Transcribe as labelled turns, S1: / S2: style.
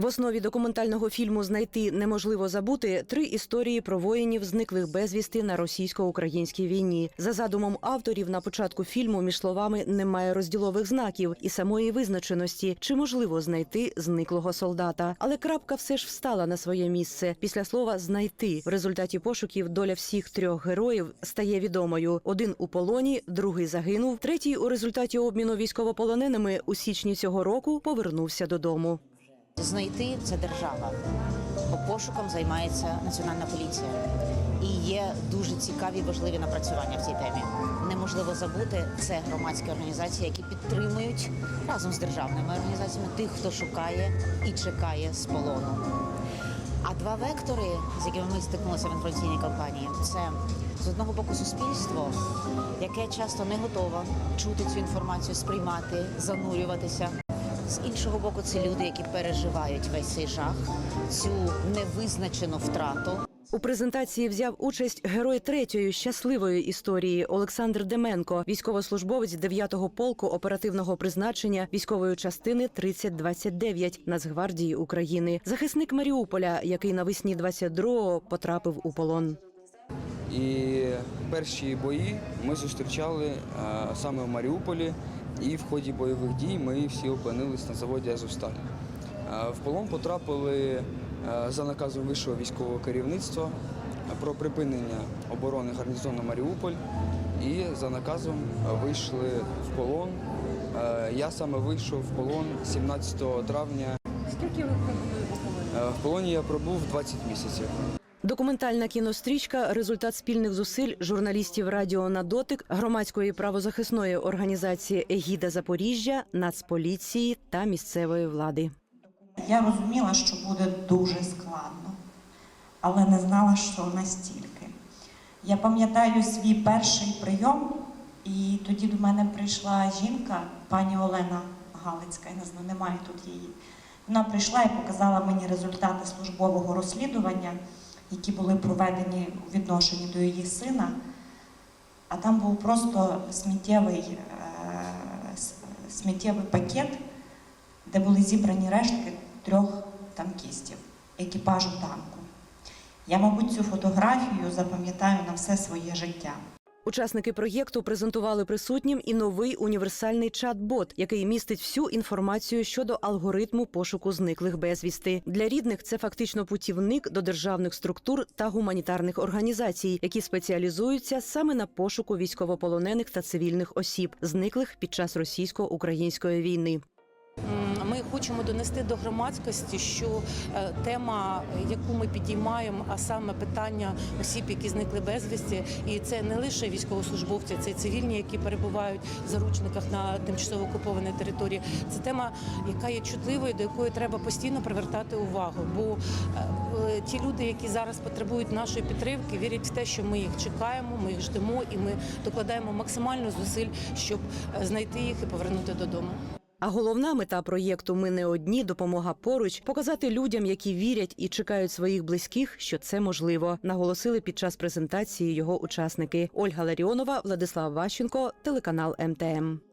S1: В основі документального фільму Знайти неможливо забути три історії про воїнів, зниклих безвісти на російсько-українській війні. За задумом авторів на початку фільму між словами немає розділових знаків і самої визначеності, чи можливо знайти зниклого солдата. Але крапка все ж встала на своє місце після слова знайти. В результаті пошуків доля всіх трьох героїв стає відомою: один у полоні, другий загинув, третій у результаті обміну військовополоненими у січні цього року повернувся додому.
S2: Знайти це держава, бо пошуком займається національна поліція. І є дуже цікаві важливі напрацювання в цій темі. Неможливо забути, це громадські організації, які підтримують разом з державними організаціями тих, хто шукає і чекає з полону. А два вектори, з якими ми стикнулися в інформаційній кампанії, це з одного боку суспільство, яке часто не готове чути цю інформацію, сприймати, занурюватися. З іншого боку, це люди, які переживають весь цей жах, цю невизначену втрату.
S1: У презентації взяв участь герой третьої щасливої історії Олександр Деменко, військовослужбовець 9-го полку оперативного призначення військової частини 3029 Нацгвардії України, захисник Маріуполя, який навесні 22-го потрапив у полон.
S3: І перші бої ми зустрічали е, саме в Маріуполі, і в ході бойових дій ми всі опинились на заводі Азовсталь. Е, В полон потрапили е, за наказом вищого військового керівництва про припинення оборони гарнізону Маріуполь. І за наказом вийшли в полон. Е, Я саме вийшов в полон 17 травня.
S4: Скільки ви пробули полоні?
S3: В полоні я пробув 20 місяців.
S1: Документальна кінострічка результат спільних зусиль журналістів Радіо на дотик, громадської правозахисної організації Егіда Запоріжжя, Нацполіції та місцевої влади.
S5: Я розуміла, що буде дуже складно, але не знала, що настільки. Я пам'ятаю свій перший прийом, і тоді до мене прийшла жінка, пані Олена Галицька, я не знаю, немає тут її. Вона прийшла і показала мені результати службового розслідування, які були проведені у відношенні до її сина. А там був просто сміттєвий, е, сміттєвий пакет, де були зібрані рештки трьох танкістів екіпажу танку. Я, мабуть, цю фотографію запам'ятаю на все своє життя.
S1: Учасники проєкту презентували присутнім і новий універсальний чат-бот, який містить всю інформацію щодо алгоритму пошуку зниклих безвісти. Для рідних це фактично путівник до державних структур та гуманітарних організацій, які спеціалізуються саме на пошуку військовополонених та цивільних осіб, зниклих під час російсько-української війни.
S4: Ми хочемо донести до громадськості, що е, тема, яку ми підіймаємо, а саме питання осіб, які зникли безвісті, і це не лише військовослужбовці, це й цивільні, які перебувають в заручниках на тимчасово окупованій території. Це тема, яка є чутливою, до якої треба постійно привертати увагу. Бо е, е, ті люди, які зараз потребують нашої підтримки, вірять в те, що ми їх чекаємо, ми їх ждемо, і ми докладаємо максимально зусиль, щоб знайти їх і повернути додому.
S1: А головна мета проєкту Ми не одні допомога поруч показати людям, які вірять і чекають своїх близьких, що це можливо. Наголосили під час презентації його учасники Ольга Ларіонова, Владислав Ващенко, телеканал МТМ.